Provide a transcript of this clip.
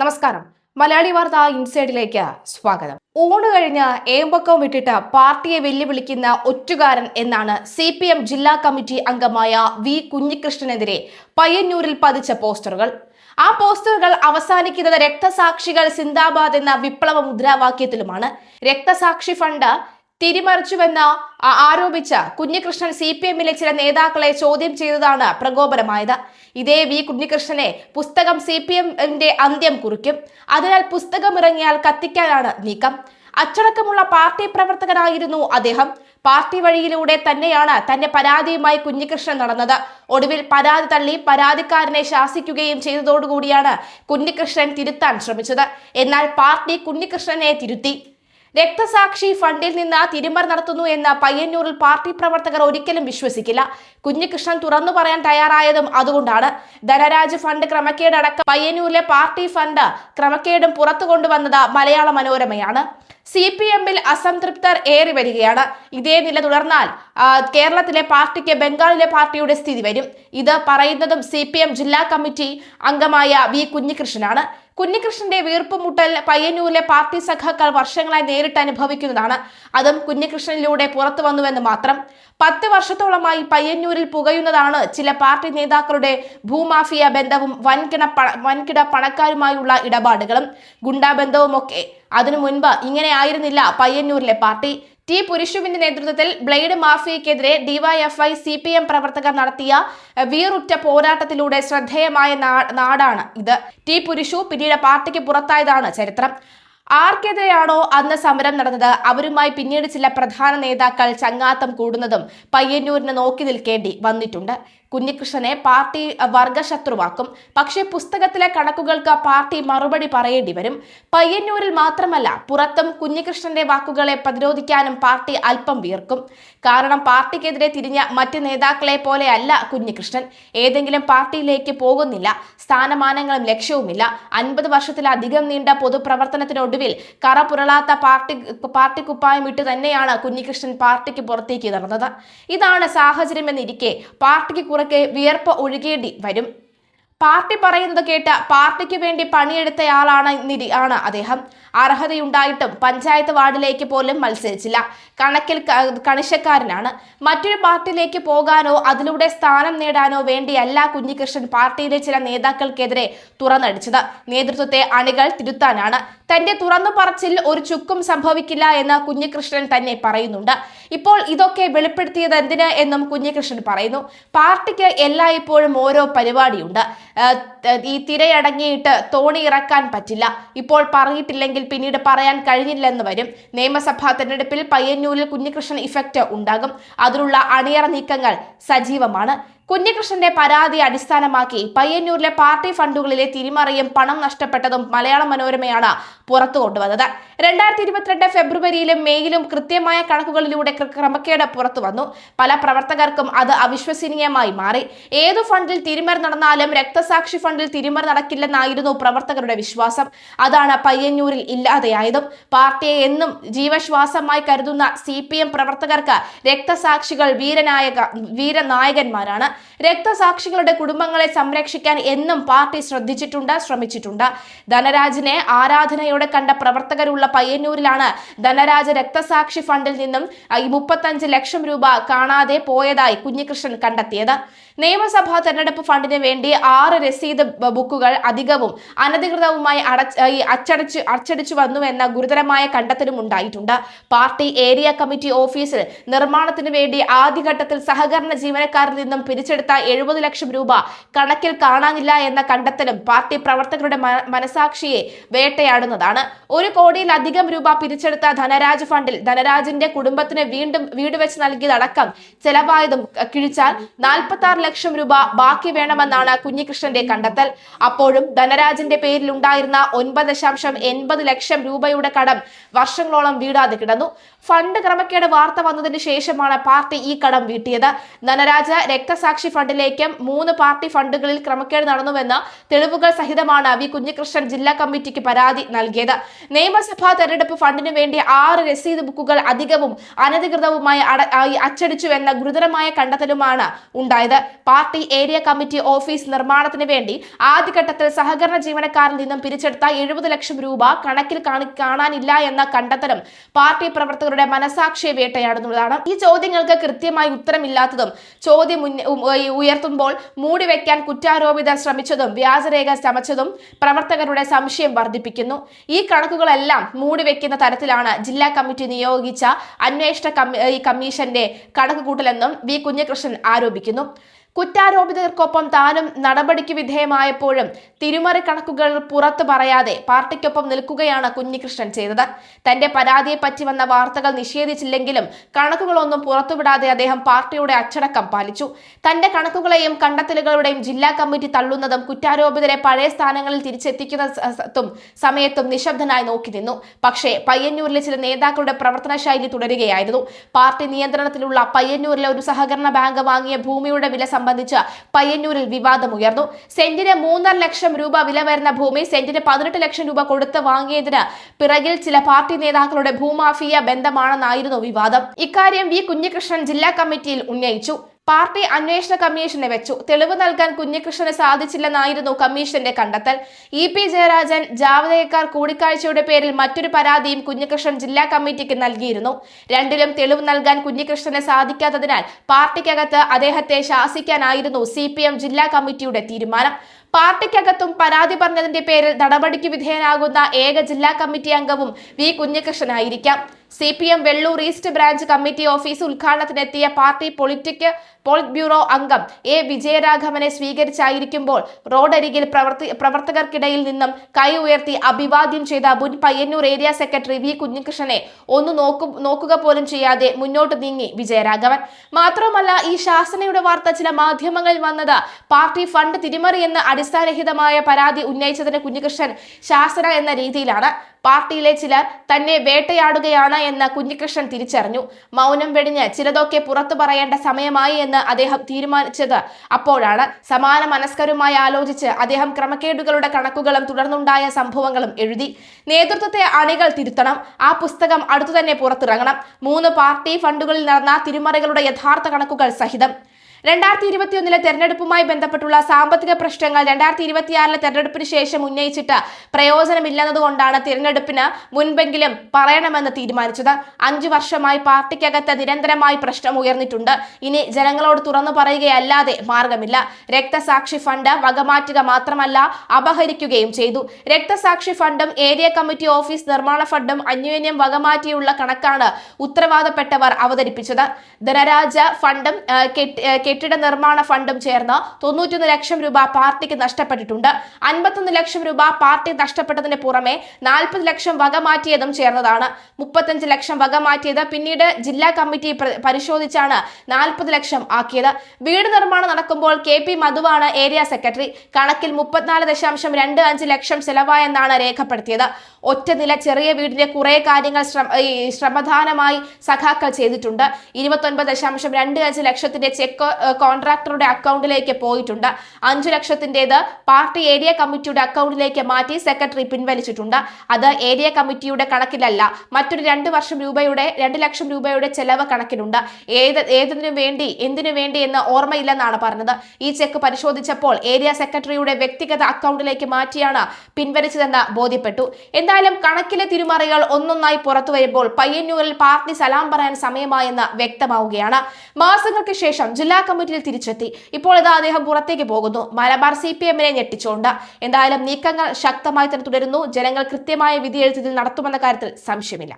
നമസ്കാരം. മലയാളി വാർത്ത ഇൻസൈഡിലേക്ക് സ്വാഗതം. ഊണ് കഴിഞ്ഞ് ഏമ്പക്കം വിട്ടിട്ട് പാർട്ടിയെ വെല്ലുവിളിക്കുന്ന ഒറ്റുകാരൻ എന്നാണ് സി പി എം ജില്ലാ കമ്മിറ്റി അംഗമായ വി കുഞ്ഞികൃഷ്ണനെതിരെ പയ്യന്നൂരിൽ പതിച്ച പോസ്റ്ററുകൾ. ആ പോസ്റ്ററുകൾ അവസാനിക്കുന്നത് രക്തസാക്ഷികൾ സിന്ദാബാദ് എന്ന വിപ്ലവ മുദ്രാവാക്യത്തിലുമാണ്. രക്തസാക്ഷി ഫണ്ട് തിരിമറിച്ചുവെന്ന് ആരോപിച്ച് കുഞ്ഞികൃഷ്ണൻ സി പി എമ്മിലെ ചില നേതാക്കളെ ചോദ്യം ചെയ്തതാണ് പ്രകോപനമായത്. ഇതേ വി കുഞ്ഞികൃഷ്ണനെ പുസ്തകം സി പി എമ്മിന്റെ അന്ത്യം കുറിക്കും. അതിനാൽ പുസ്തകം ഇറങ്ങിയാൽ കത്തിക്കാനാണ് നീക്കം. അച്ചടക്കമുള്ള പാർട്ടി പ്രവർത്തകനായിരുന്നു അദ്ദേഹം. പാർട്ടി വഴിയിലൂടെ തന്നെയാണ് തന്റെ പരാതിയുമായി കുഞ്ഞികൃഷ്ണൻ നടന്നത്. ഒടുവിൽ പരാതി തള്ളി പരാതിക്കാരനെ ശാസിക്കുകയും ചെയ്തതോടുകൂടിയാണ് കുഞ്ഞികൃഷ്ണൻ തിരുത്താൻ ശ്രമിച്ചത്. എന്നാൽ പാർട്ടി കുഞ്ഞികൃഷ്ണനെ തിരുത്തി. രക്തസാക്ഷി ഫണ്ടിൽ നിന്ന് തിരുമർ നടത്തുന്നു എന്ന പയ്യന്നൂരിൽ പാർട്ടി പ്രവർത്തകർ ഒരിക്കലും വിശ്വസിക്കില്ല. കുഞ്ഞികൃഷ്ണൻ തുറന്നു പറയാൻ തയ്യാറായതും അതുകൊണ്ടാണ്. ധനരാജ് ഫണ്ട് ക്രമക്കേടടക്കം പയ്യന്നൂരിലെ പാർട്ടി ഫണ്ട് ക്രമക്കേടും പുറത്തു കൊണ്ടുവന്നത് മലയാള മനോരമയാണ്. സി പി എമ്മിൽ അസംതൃപ്തർ ഏറി വരികയാണ്. ഇതേ നില തുടർന്നാൽ കേരളത്തിലെ പാർട്ടിക്ക് ബംഗാളിലെ പാർട്ടിയുടെ സ്ഥിതി വരും. ഇത് പറയുന്നതും സി ജില്ലാ കമ്മിറ്റി അംഗമായ വി കുഞ്ഞികൃഷ്ണനാണ്. കുഞ്ഞികൃഷ്ണന്റെ വീർപ്പുമുട്ടൽ പയ്യന്നൂരിലെ പാർട്ടി സഖാക്കൾ വർഷങ്ങളായി നേരിട്ട് അനുഭവിക്കുന്നതാണ്. അതും കുഞ്ഞികൃഷ്ണനിലൂടെ പുറത്തു വന്നുവെന്ന് മാത്രം. പത്ത് വർഷത്തോളമായി പയ്യന്നൂരിൽ പുകയുന്നതാണ് ചില പാർട്ടി നേതാക്കളുടെ ഭൂമാഫിയ ബന്ധവും വൻകിട വൻകിട പണക്കാരുമായുള്ള ഇടപാടുകളും. ഗുണ്ടാബന്ധവുമൊക്കെ. അതിനു മുൻപ് ഇങ്ങനെയായിരുന്നില്ല പയ്യന്നൂരിലെ പാർട്ടി. ടി പുരുഷുവിന്റെ നേതൃത്വത്തിൽ ബ്ലേഡ് മാഫിയക്കെതിരെ ഡിവൈഎഫ്ഐ സി പി എം പ്രവർത്തകർ നടത്തിയ വീറുറ്റ പോരാട്ടത്തിലൂടെ ശ്രദ്ധേയമായ നാടാണ് ഇത്. ടി പുരുഷു പിന്നീട് പാർട്ടിക്ക് പുറത്തായതാണ് ചരിത്രം. ആർക്കെതിരെയാണോ അന്ന് സമരം നടന്നത്? അവരുമായി പിന്നീട് ചില പ്രധാന നേതാക്കൾ ചങ്ങാത്തം കൂടുന്നതും പയ്യന്നൂരിന് നോക്കി നിൽക്കേണ്ടി വന്നിട്ടുണ്ട്. കുഞ്ഞികൃഷ്ണനെ പാർട്ടി വർഗശത്രുവാക്കും. പക്ഷേ പുസ്തകത്തിലെ കണക്കുകൾക്ക് പാർട്ടി മറുപടി പറയേണ്ടി വരും. പയ്യന്നൂരിൽ മാത്രമല്ല പുറത്തും കുഞ്ഞികൃഷ്ണന്റെ വാക്കുകളെ പ്രതിരോധിക്കാനും പാർട്ടി അല്പം വീർക്കും കാരണം പാർട്ടിക്കെതിരെ തിരിഞ്ഞ മറ്റ് നേതാക്കളെ പോലെയല്ല കുഞ്ഞികൃഷ്ണൻ. ഏതെങ്കിലും പാർട്ടിയിലേക്ക് പോകുന്നില്ല. സ്ഥാനമാനങ്ങളും ലക്ഷ്യവുമില്ല. അൻപത് വർഷത്തിലധികം നീണ്ട പൊതുപ്രവർത്തനത്തിനൊടുവിൽ കറ പുരളാത്ത പാർട്ടി പാർട്ടി കുപ്പായം ഇട്ട് തന്നെയാണ് കുഞ്ഞികൃഷ്ണൻ പാർട്ടിക്ക് പുറത്തേക്ക് നടന്നത് ഇതാണ് സാഹചര്യമെന്നിരിക്കെ പാർട്ടിക്ക് കുറക്കെ വിയർപ്പ് ഒഴുകേണ്ടി വരും. പാർട്ടി പറയുന്നത് കേട്ട് പാർട്ടിക്ക് വേണ്ടി പണിയെടുത്തയാളാണ് നിരി ആണ് അദ്ദേഹം. അർഹതയുണ്ടായിട്ടും പഞ്ചായത്ത് വാർഡിലേക്ക് പോലും മത്സരിച്ചില്ല. കണക്കിൽ കണിശക്കാരനാണ്. മറ്റൊരു പാർട്ടിയിലേക്ക് പോകാനോ അതിലൂടെ സ്ഥാനം നേടാനോ വേണ്ടിയല്ല കുഞ്ഞികൃഷ്ണൻ പാർട്ടിയിലെ ചില നേതാക്കൾക്കെതിരെ തുറന്നടിച്ചത്. നേതൃത്വത്തെ അണികൾ തിരുത്താനാണ്. തന്റെ തുറന്നു പറച്ചിൽ ഒരു ചുക്കും സംഭവിക്കില്ല എന്ന് കുഞ്ഞികൃഷ്ണൻ തന്നെ പറയുന്നുണ്ട്. ഇപ്പോൾ ഇതൊക്കെ വെളിപ്പെടുത്തിയത് എന്തിന് എന്നും കുഞ്ഞികൃഷ്ണൻ പറയുന്നു. പാർട്ടിക്ക് എല്ലായ്പ്പോഴും ഓരോ പരിപാടിയുണ്ട്. ഈ തിരയടങ്ങിയിട്ട് തോണി ഇറക്കാൻ പറ്റില്ല. ഇപ്പോൾ പറഞ്ഞിട്ടില്ലെങ്കിൽ പിന്നീട് പറയാൻ കഴിഞ്ഞില്ലെന്ന് വരും. നിയമസഭാ തെരഞ്ഞെടുപ്പിൽ പയ്യന്നൂരിൽ കുഞ്ഞികൃഷ്ണൻ ഇഫക്റ്റ് ഉണ്ടാകും. അതിനുള്ള അണിയറ നീക്കങ്ങൾ സജീവമാണ്. കുഞ്ഞികൃഷ്ണന്റെ പരാതി അടിസ്ഥാനമാക്കി പയ്യന്നൂരിലെ പാർട്ടി ഫണ്ടുകളിലെ തിരിമറിയും പണം നഷ്ടപ്പെട്ടതും മലയാള മനോരമയാണ് പുറത്തു കൊണ്ടുവന്നത്. രണ്ടായിരത്തി ഇരുപത്തിരണ്ട് ഫെബ്രുവരിയിലും മേയിലും കൃത്യമായ കണക്കുകളിലൂടെ ക്രമക്കേട് പുറത്തു വന്നു. പല പ്രവർത്തകർക്കും അത് അവിശ്വസനീയമായി മാറി. ഏതു ഫണ്ടിൽ തിരിമറി നടന്നാലും രക്തസാക്ഷി ഫണ്ടിൽ തിരിമറി നടക്കില്ലെന്നായിരുന്നു പ്രവർത്തകരുടെ വിശ്വാസം. അതാണ് പയ്യന്നൂരിൽ ഇല്ലാതെയായതും. പാർട്ടിയെ എന്നും ജീവശ്വാസമായി കരുതുന്ന സി പ്രവർത്തകർക്ക് രക്തസാക്ഷികൾ വീരനായക വീരനായകന്മാരാണ്. രക്തസാക്ഷികളുടെ കുടുംബങ്ങളെ സംരക്ഷിക്കാൻ എന്നും പാർട്ടി ശ്രദ്ധിച്ചിട്ടുണ്ട് ശ്രമിച്ചിട്ടുണ്ട്. ധനരാജിനെ ആരാധനയോടെ കണ്ട പ്രവർത്തകരുള്ള പയ്യന്നൂരിലാണ് ധനരാജ് രക്തസാക്ഷി ഫണ്ടിൽ നിന്നും ഈ മുപ്പത്തഞ്ച് ലക്ഷം രൂപ കാണാതെ പോയതായി കുഞ്ഞികൃഷ്ണൻ കണ്ടെത്തിയത്. നിയമസഭാ തെരഞ്ഞെടുപ്പ് ഫണ്ടിന് വേണ്ടി ആറ് രസീത് ബുക്കുകൾ അധികവും അനധികൃതവുമായി അടച്ച് അച്ചടിച്ചു അച്ചടിച്ചു വന്നുവെന്ന ഗുരുതരമായ കണ്ടെത്തലും ഉണ്ടായിട്ടുണ്ട്. പാർട്ടി ഏരിയ കമ്മിറ്റി ഓഫീസിൽ നിർമ്മാണത്തിന് വേണ്ടി ആദ്യഘട്ടത്തിൽ സഹകരണ ജീവനക്കാരിൽ നിന്നും പിരിച്ചെടുത്ത എഴുപത് ലക്ഷം രൂപ കണക്കിൽ കാണാനില്ല എന്ന കണ്ടെത്തലും പാർട്ടി പ്രവർത്തകരുടെ മനസാക്ഷിയെ വേട്ടയാടുന്നതാണ്. ഒരു കോടിയിലധികം രൂപ പിരിച്ചെടുത്ത ധനരാജ് ഫണ്ടിൽ ധനരാജിന്റെ കുടുംബത്തിന് വീണ്ടും വീട് വെച്ച് നൽകിയതടക്കം ചെലവായതും കിഴിച്ചാൽ നാൽപ്പത്തി ആറ് ലക്ഷം രൂപ ബാക്കി വേണമെന്നാണ് കുഞ്ഞികൃഷ്ണന്റെ കണ്ടെത്തൽ. അപ്പോഴും ധനരാജിന്റെ പേരിൽ ഉണ്ടായിരുന്ന ഒൻപത് ദശാംശം എൺപത് ലക്ഷം രൂപയുടെ കടം വർഷങ്ങളോളം വീടാതെ കിടന്നു. ഫണ്ട് ക്രമക്കേട് വാർത്ത വന്നതിന് ശേഷമാണ് പാർട്ടി ഈ കടം വീട്ടിയത്. ധനരാജ് രക്തസാക്ഷി രക്തസാക്ഷി ഫണ്ടിലേക്കും മൂന്ന് പാർട്ടി ഫണ്ടുകളിൽ ക്രമക്കേട് നടന്നുവെന്ന തെളിവുകൾ സഹിതമാണ് വി കുഞ്ഞികൃഷ്ണൻ ജില്ലാ കമ്മിറ്റിക്ക് പരാതി നൽകിയത്. നിയമസഭാ തെരഞ്ഞെടുപ്പ് ഫണ്ടിനു വേണ്ടി ആറ് രസീത് ബുക്കുകൾ അധികവും അനധികൃതവുമായി അച്ചടിച്ചു എന്ന ഗുരുതരമായ കണ്ടെത്തലുമാണ് ഉണ്ടായത്. പാർട്ടി ഏരിയ കമ്മിറ്റി ഓഫീസ് നിർമ്മാണത്തിന് വേണ്ടി ആദ്യഘട്ടത്തിൽ സഹകരണ ജീവനക്കാരിൽ നിന്നും പിരിച്ചെടുത്ത എഴുപത് ലക്ഷം രൂപ കണക്കിൽ കാണാനില്ല എന്ന കണ്ടെത്തലും പാർട്ടി പ്രവർത്തകരുടെ മനസാക്ഷിയെ വേട്ടയാടുന്നതാണ്. ഈ ചോദ്യങ്ങൾക്ക് കൃത്യമായി ഉത്തരമില്ലാത്തതും ചോദ്യം ഉന്ന- മൂടി വയ്ക്കാൻ ഉയർത്തുമ്പോൾ കുറ്റാരോപിതർ ശ്രമിച്ചതും വ്യാജരേഖ ചമച്ചതും പ്രവർത്തകരുടെ സംശയം വർദ്ധിപ്പിക്കുന്നു. ഈ കണക്കുകളെല്ലാം മൂടി വെക്കുന്ന തരത്തിലാണ് ജില്ലാ കമ്മിറ്റി നിയോഗിച്ച അന്വേഷണ കമ്മീഷന്റെ കണക്കുകൂട്ടലെന്നും വി കുഞ്ഞകൃഷ്ണൻ ആരോപിക്കുന്നു. കുറ്റാരോപിതർക്കൊപ്പം താനും നടപടിക്ക് വിധേയമായപ്പോഴും തിരുമറി കണക്കുകൾ പുറത്തു പറയാതെ പാർട്ടിക്കൊപ്പം നിൽക്കുകയാണ് കുഞ്ഞികൃഷ്ണൻ ചെയ്തത്. തന്റെ പരാതിയെപ്പറ്റി വന്ന വാർത്തകൾ നിഷേധിച്ചില്ലെങ്കിലും കണക്കുകളൊന്നും പുറത്തുവിടാതെ അദ്ദേഹം പാർട്ടിയുടെ അച്ചടക്കം പാലിച്ചു. തന്റെ കണക്കുകളെയും കണ്ടെത്തലുകളുടെയും ജില്ലാ കമ്മിറ്റി തള്ളുന്നതും കുറ്റാരോപിതരെ പഴയ സ്ഥാനങ്ങളിൽ തിരിച്ചെത്തിക്കുന്ന സമയത്തും നിശബ്ദനായി നോക്കി നിന്നു. പക്ഷേ പയ്യന്നൂരിലെ ചില നേതാക്കളുടെ പ്രവർത്തന ശൈലി തുടരുകയായിരുന്നു. പാർട്ടി നിയന്ത്രണത്തിലുള്ള പയ്യന്നൂരിലെ ഒരു സഹകരണ ബാങ്ക് വാങ്ങിയ ഭൂമിയുടെ വില സംബന്ധിച്ച് പയ്യന്നൂരിൽ വിവാദമുയർന്നു സെന്റിന് മൂന്നര ലക്ഷം രൂപ വില വരുന്ന ഭൂമി സെന്റിന് പതിനെട്ട് ലക്ഷം രൂപ കൊടുത്ത് വാങ്ങിയതിന് പിറകിൽ ചില പാർട്ടി നേതാക്കളുടെ ഭൂമാഫിയ ബന്ധമാണെന്നായിരുന്നു വിവാദം. ഇക്കാര്യം വി കുഞ്ഞികൃഷ്ണൻ ജില്ലാ കമ്മിറ്റിയിൽ ഉന്നയിച്ചു. പാർട്ടി അന്വേഷണ കമ്മീഷനെ വെച്ചു. തെളിവ് നൽകാൻ കുഞ്ഞികൃഷ്ണന് സാധിച്ചില്ലെന്നായിരുന്നു കമ്മീഷന്റെ കണ്ടെത്തൽ. ഇ പി ജയരാജൻ ജാവദേക്കർ കൂടിക്കാഴ്ചയുടെ പേരിൽ മറ്റൊരു പരാതിയും കുഞ്ഞികൃഷ്ണൻ ജില്ലാ കമ്മിറ്റിക്ക് നൽകിയിരുന്നു. രണ്ടിലും തെളിവ് നൽകാൻ കുഞ്ഞികൃഷ്ണന് സാധിക്കാത്തതിനാൽ പാർട്ടിക്കകത്ത് അദ്ദേഹത്തെ ശാസിക്കാനായിരുന്നു സി ജില്ലാ കമ്മിറ്റിയുടെ തീരുമാനം. പാർട്ടിക്കകത്തും പരാതി പറഞ്ഞതിന്റെ പേരിൽ നടപടിക്ക് വിധേയനാകുന്ന ഏക ജില്ലാ കമ്മിറ്റി അംഗവും V കുഞ്ഞികൃഷ്ണനായിരിക്കാം. C P M Vellur east branch committee office ഉദ്ഘാടനത്തിനെത്തിയ party politic polit bureau അംഗം എ വിജയരാഘവനെ സ്വീകരിച്ചായിരിക്കുമ്പോൾ റോഡരികിൽ പ്രവർത്തി പ്രവർത്തകർക്കിടയിൽ നിന്നും കൈ ഉയർത്തി അഭിവാദ്യം ചെയ്ത മുൻ പയ്യന്നൂർ ഏരിയ സെക്രട്ടറി വി കുഞ്ഞികൃഷ്ണനെ ഒന്ന് നോക്കു നോക്കുക പോലും ചെയ്യാതെ മുന്നോട്ട് നീങ്ങി വിജയരാഘവൻ. മാത്രമല്ല ഈ ശാസനയുടെ വാർത്ത ചില മാധ്യമങ്ങളിൽ വന്നത് പാർട്ടി ഫണ്ട് തിരിമറിയെന്ന് എന്ന അടിസ്ഥാനരഹിതമായ പരാതി ഉന്നയിച്ചതിന് കുഞ്ഞികൃഷ്ണൻ ശാസന എന്ന രീതിയിലാണ്. പാർട്ടിയിലെ ചിലർ തന്നെ വേട്ടയാടുകയാണ് എന്ന് കുഞ്ഞികൃഷ്ണൻ തിരിച്ചറിഞ്ഞു. മൗനം വെടിഞ്ഞ് ചിലതൊക്കെ പുറത്തു പറയേണ്ട സമയമായി എന്ന് അദ്ദേഹം തീരുമാനിച്ചത് അപ്പോഴാണ്. സമാന മനസ്കരുമായി ആലോചിച്ച് അദ്ദേഹം ക്രമക്കേടുകളുടെ കണക്കുകളും തുടർന്നുണ്ടായ സംഭവങ്ങളും എഴുതി. നേതൃത്വത്തെ അണികൾ തിരുത്തണം. ആ പുസ്തകം അടുത്തു തന്നെ പുറത്തിറങ്ങണം. മൂന്ന് പാർട്ടി ഫണ്ടുകളിൽ നടന്ന തിരിമറികളുടെ യഥാർത്ഥ കണക്കുകൾ സഹിതം. രണ്ടായിരത്തി ഇരുപത്തിയൊന്നിലെ തെരഞ്ഞെടുപ്പുമായി ബന്ധപ്പെട്ടുള്ള സാമ്പത്തിക പ്രശ്നങ്ങൾ രണ്ടായിരത്തി ഇരുപത്തിയാറിലെ തെരഞ്ഞെടുപ്പിന് ശേഷം ഉന്നയിച്ചിട്ട് പ്രയോജനമില്ലെന്നതുകൊണ്ടാണ് തിരഞ്ഞെടുപ്പിന് മുൻപെങ്കിലും പറയണമെന്ന് തീരുമാനിച്ചത്. അഞ്ചു വർഷമായി പാർട്ടിക്കകത്ത് നിരന്തരമായി പ്രശ്നം ഉയർന്നിട്ടുണ്ട്. ഇനി ജനങ്ങളോട് തുറന്നു പറയുകയല്ലാതെ മാർഗമില്ല. രക്തസാക്ഷി ഫണ്ട് വകമാറ്റുക മാത്രമല്ല അപഹരിക്കുകയും ചെയ്തു. രക്തസാക്ഷി ഫണ്ടും ഏരിയ കമ്മിറ്റി ഓഫീസ് നിർമ്മാണ ഫണ്ടും അന്യോന്യം വകമാറ്റിയുള്ള കണക്കാണ് ഉത്തരവാദപ്പെട്ടവർ അവതരിപ്പിച്ചത്. ധനരാജ ഫണ്ടും ആ, കെട്ടിട നിർമ്മാണ ഫണ്ടും ചേർന്ന് തൊണ്ണൂറ്റൊന്ന് ലക്ഷം രൂപ പാർട്ടിക്ക് നഷ്ടപ്പെട്ടിട്ടുണ്ട്. അൻപത്തൊന്ന് ലക്ഷം രൂപ പാർട്ടി നഷ്ടപ്പെട്ടതിന് പുറമെ നാൽപ്പത് ലക്ഷം വക മാറ്റിയതും ചേർന്നതാണ്. മുപ്പത്തഞ്ച് ലക്ഷം വക മാറ്റിയത് പിന്നീട് ജില്ലാ കമ്മിറ്റി പരിശോധിച്ചാണ് നാൽപ്പത് ലക്ഷം ആക്കിയത്. വീട് നിർമ്മാണം നടക്കുമ്പോൾ കെ പി മധുവാണ് ഏരിയ സെക്രട്ടറി. കണക്കിൽ മുപ്പത്തിനാല് ദശാംശം രണ്ട് അഞ്ച് ലക്ഷം ചെലവായെന്നാണ് രേഖപ്പെടുത്തിയത്. ഒറ്റ നില ചെറിയ വീടിന്റെ കുറെ കാര്യങ്ങൾ ശ്രമദാനമായി സഖാക്കൾ ചെയ്തിട്ടുണ്ട്. ഇരുപത്തൊൻപത് ദശാംശം രണ്ട് അഞ്ച് ലക്ഷത്തിന്റെ ചെക്ക് കോൺട്രാക്ടറുടെ അക്കൗണ്ടിലേക്ക് പോയിട്ടുണ്ട്. അഞ്ചു ലക്ഷത്തിന്റേത് പാർട്ടി ഏരിയ കമ്മിറ്റിയുടെ അക്കൗണ്ടിലേക്ക് മാറ്റി സെക്രട്ടറി പിൻവലിച്ചിട്ടുണ്ട്. അത് ഏരിയ കമ്മിറ്റിയുടെ കണക്കിലല്ല മറ്റൊരു രണ്ട് വർഷം രൂപയുടെ രണ്ട് ലക്ഷം രൂപയുടെ ചെലവ് കണക്കിലുണ്ട്. ഏത് ഏതിനു വേണ്ടി എന്തിനു വേണ്ടി എന്ന് ഓർമ്മയില്ലെന്നാണ് പറഞ്ഞത്. ഈ ചെക്ക് പരിശോധിച്ചപ്പോൾ ഏരിയ സെക്രട്ടറിയുടെ വ്യക്തിഗത അക്കൗണ്ടിലേക്ക് മാറ്റിയാണ് പിൻവലിച്ചതെന്ന് ബോധ്യപ്പെട്ടു. എന്തായാലും കണക്കിലെ തിരുമറികൾ ഒന്നൊന്നായി പുറത്തു വരുമ്പോൾ പയ്യന്നൂരിൽ പാർട്ടി സലാം പറയാൻ സമയമായെന്ന് വ്യക്തമാവുകയാണ്. മാസങ്ങൾക്ക് ശേഷം ജില്ലാ കമ്മിറ്റിയിൽ തിരിച്ചെത്തി. ഇപ്പോൾ ഇതാ അദ്ദേഹം പുറത്തേക്ക് പോകുന്നു. മലബാർ സി പി എമ്മിനെ ഞെട്ടിച്ചുകൊണ്ട്. എന്തായാലും നീക്കങ്ങൾ ശക്തമായി തന്നെ തുടരുന്നു. ജനങ്ങൾ കൃത്യമായ വിധിയെഴുത്തിൽ നടത്തുമെന്ന കാര്യത്തിൽ സംശയമില്ല.